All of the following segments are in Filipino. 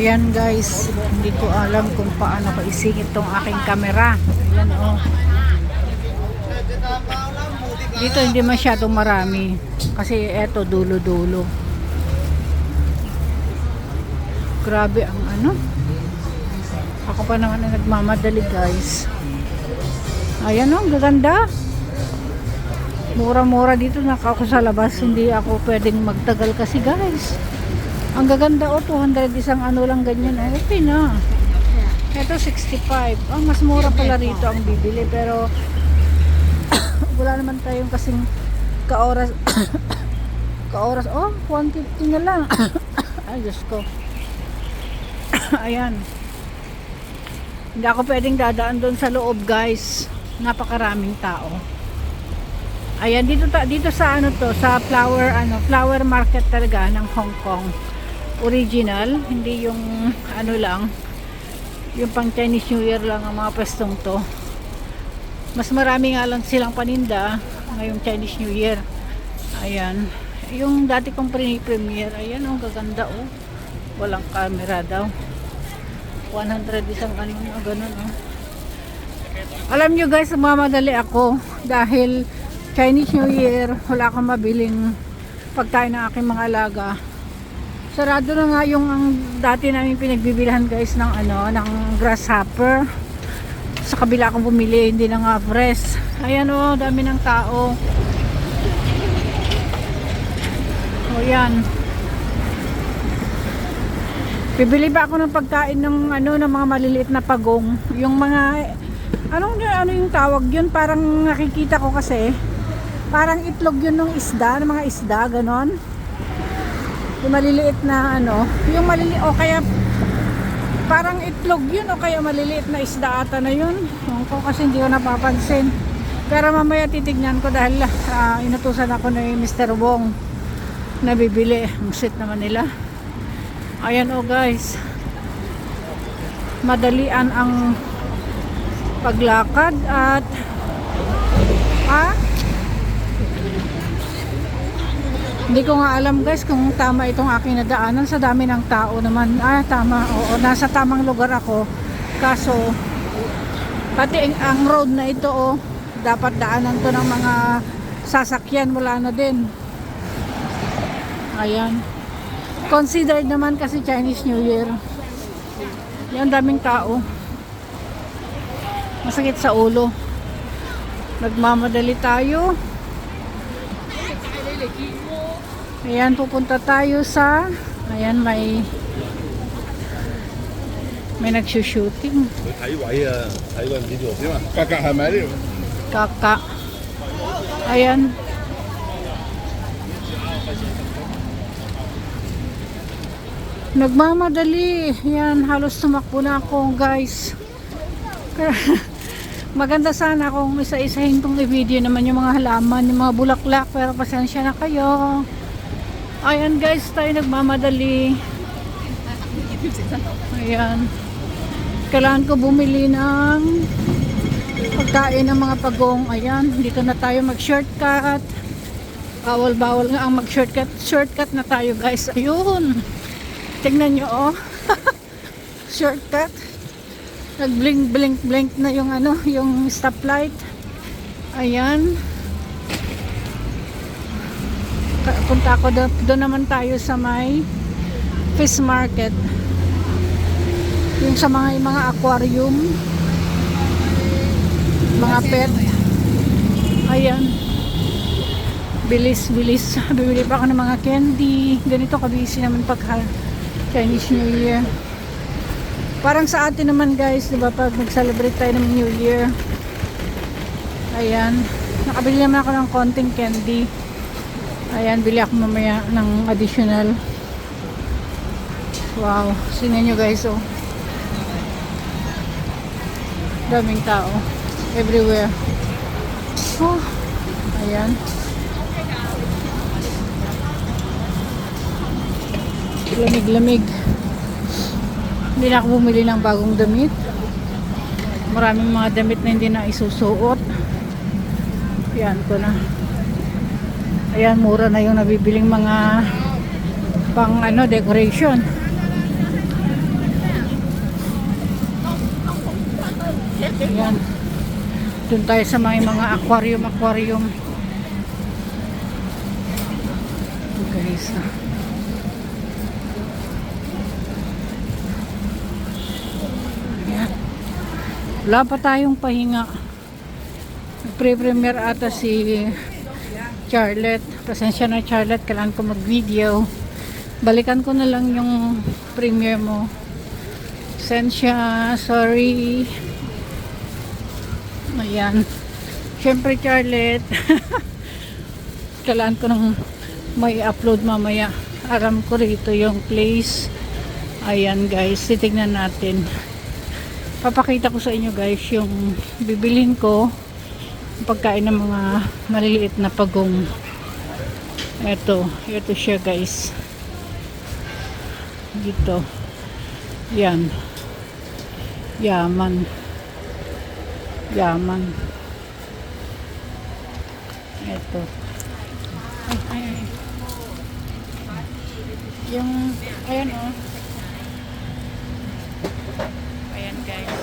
Ayan guys, hindi ko alam kung paano ko isingit tong aking camera. Ayan oh. Dito hindi masyadong marami. Kasi eto dulo-dulo. Grabe ang ano. Ako pa naman na nagmamadali guys. Ayan oh, gaganda. Mura-mura dito sa labas. Hindi ako pwedeng magtagal kasi guys. Ang gaganda o, 200 isang ano lang ganyan. Ay, okay na. Ito 65. Ang mas mura pala rito ang bibili. Pero, wala naman tayong kasing kaoras. kaoras. Oh, 150 na lang. Ay, Diyos ko. Ayan. Hindi ako pwedeng dadaan doon sa loob, guys. Napakaraming tao. Ayan, dito dito sa ano to, sa flower ano, flower market talaga ng Hong Kong. Original, hindi yung ano lang, yung pang Chinese New Year lang ang mga pwestong to. Mas marami nga lang silang paninda ngayong Chinese New Year. Ayan. Yung dati kong pre-premiere, ayan oh, gaganda oh. Walang camera daw. 100 isang ano, oh, ganun oh. Alam nyo guys, mamadali ako dahil Chinese New Year, wala akong mabiling pagkain ng aking mga alaga. Sarado na nga yung ang dati namin pinagbibilhan guys ng ano, ng grasshopper. Sa kabila akong bumili, hindi na nga fresh. Ayan o, dami ng tao. O yan. Bibili ba ako ng pagkain ng ano ng mga maliliit na pagong, yung mga anong ano yung tawag yun? Parang nakikita ko kasi parang itlog yun ng isda, ng mga isda, ganon. Yung maliliit na ano, yung maliliit o kaya parang itlog yun o kaya maliliit na isda ata na yun. Ko kasi hindi ko napapansin. Pero mamaya titignan ko dahil ah, inutusan ako ni Mr. Wong na bibili. Ang sit naman nila. Ayan o guys. Madalian ang paglakad at ah Hindi ko nga alam guys kung tama itong aking nadaanan sa dami ng tao naman. Ah, tama. Oo, nasa tamang lugar ako. Kaso, pati ang, road na ito, oh, dapat daanan to ng mga sasakyan. Wala na din. Ayan. Considered naman kasi Chinese New Year. Yan, daming tao. Masakit sa ulo. Nagmamadali tayo. Ayan, pupunta tayo sa ayan, may may nagsushooting. Kaka. Ayan. Nagmamadali. Yan, halos tumakbo na ako, guys. Maganda sana kung isa-isahin tong i-video naman yung mga halaman, yung mga bulaklak. Pero pasensya na kayo. Ayan guys, tayo nagmamadali. Ayan. Kailangan ko bumili ng pagkain ng mga pagong. Ayan, dito na tayo mag-shortcut. Bawal-bawal nga ang mag-shortcut. Shortcut na tayo guys. Ayun. Tingnan nyo oh. Shortcut. Nag-blink blink blink na yung ano, yung stoplight. Ayan. Ka- Punta ako doon, doon naman tayo sa may fish market. Yung sa mga yung mga aquarium. malapit. Ayan. Bilis, bilis. Bibili pa ako ng mga candy. Ganito kabisi naman pag Chinese New Year. Parang sa atin naman guys, di ba, pag nag-celebrate tayo ng New Year. Ayan. Nakabili naman ako ng konting candy. Ayan, bili ako mamaya ng additional. Wow, sinin nyo guys, oh. Daming tao. Everywhere. Oh, ayan. Lamig-lamig. Hindi na ako bumili ng bagong damit. Maraming mga damit na hindi na isusuot. Yan ko na. Ayan, mura na yung nabibiling mga pang ano, decoration. Ayan. Doon tayo sa mga, mga aquarium, aquarium. Ito guys. ah. Ayan. Wala pa tayong pahinga. Pre-premiere ata si Charlotte. Pasensya na Charlotte, kailangan ko mag-video. Balikan ko na lang yung premiere mo. Pasensya, sorry. Ayan. Siyempre Charlotte. kailangan ko nang may upload mamaya. Aram ko rito yung place. Ayan guys, titignan natin. Papakita ko sa inyo guys yung bibilin ko pagkain ng mga maliliit na pagong. Eto, eto siya guys. Dito. Yan. Yaman. Yaman. Eto. Ay, ay, ay. yung ayan oh. Ayan guys.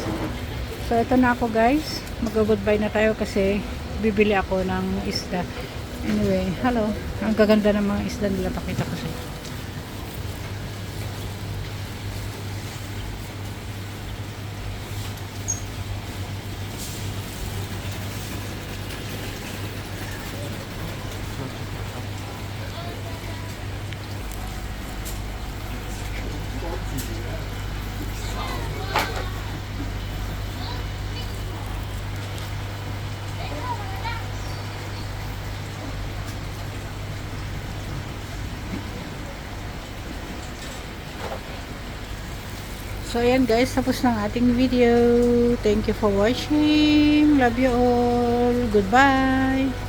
So, ito na ako guys. Mag-goodbye na tayo kasi bibili ako ng isda. Anyway, hello. Ang gaganda ng mga isda nila. Pakita ko sa inyo. So, ayan guys. Tapos ng ating video. Thank you for watching. Love you all. Goodbye.